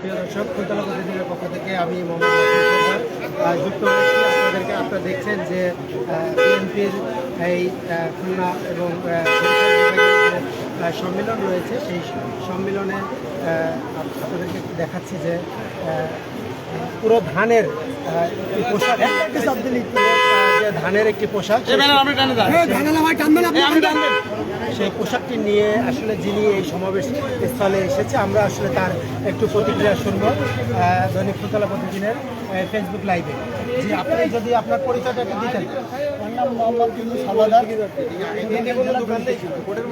প্রিয় দর্শক, কুন্তলা প্রতিদিনের পক্ষ থেকে আমি মোহাম্মদ যুক্ত হয়েছি আপনাদেরকে। আপনারা দেখছেন যে বিএনপির এই খুলনা এবং সম্মেলন রয়েছে। সেই সম্মেলনে আপনাদেরকে দেখাচ্ছি যে পুরো ধানের পোশাক ধানের একটি পোশাক। সেই সেই পোশাকটি নিয়ে আসলে যিনি এই সমাবেশ স্থলে এসেছে আমরা আসলে তার একটু প্রতিক্রিয়া শুনব দৈনিক ফুতলা প্রতিদিনের ফেসবুক লাইভে জি আপনি যদি আপনার পরিচয়টা একটু দিতেন। আমার নাম মোহাম্মদ ইউনুস হাওলাদার জেলা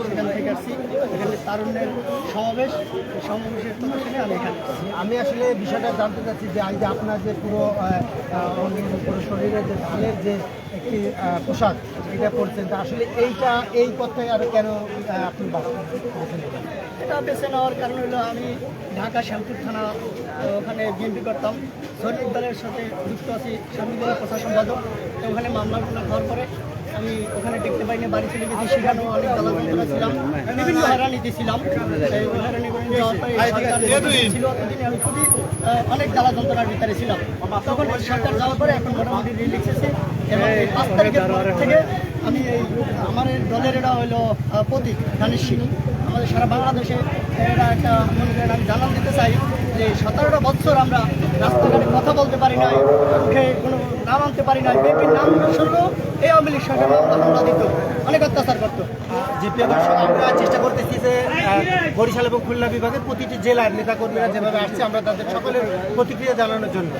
সেখান থেকে আসছি। এখানে তারুণ্যের সমাবেশ সমাবেশের আমি এখানে আসছি। আমি আসলে বিষয়টা জানতে চাচ্ছি যে আজ যে আপনার যে পুরো পুরো শরীরে যে ধানের যে একটি পোশাক এটা পরছেন। তা আসলে এইটা, এই পথটাই আর কেন আপনি এটা বেছে নেওয়ার কারণ হলো আমি ঢাকা শ্যামপুর থানা ওখানে বিএনপি করতাম। শ্রমিক দলের সাথে যুক্ত আছি শ্রমিক দলের প্রশাসন সম্পাদক। তো ওখানে মামলাগুলো হওয়ার পরে আমি ওখানে দেখতে পাইনি বাড়ি চলে গেছি, সেখানেও অনেক জ্বালাতনা ছিলাম বিভিন্ন হয়রানিতে ছিলাম ছিল আমি খুবই অনেক জ্বালা যন্ত্রণার ভিতরে ছিলাম। তখন সরকার যাওয়ার পরে এখন মোটামুটি রিলিক্স এসেছে এবং এই পাঁচ তারিখের পর থেকে আমি এই আমার দলের এটা হলো প্রতীক ধানের সিং আমাদের সারা বাংলাদেশে এটা একটা মনে করেন আমি জানান দিতে চাই যে সতেরোটা বছর আমরা রাস্তাঘাটে কথা বলতে পারি নাই মুখে কোনো নাম আনতে পারি নাই বিএনপির নাম শুনলেও এই আওয়ামী লীগ সরকার হামলা দিত। অনেক অত্যাচার করতো। যে আমরা চেষ্টা করতেছি যে বরিশাল এবং খুলনা বিভাগের প্রতিটি জেলার নেতাকর্মীরা যেভাবে আসছে আমরা তাদের সকলের প্রতিক্রিয়া জানানোর জন্য।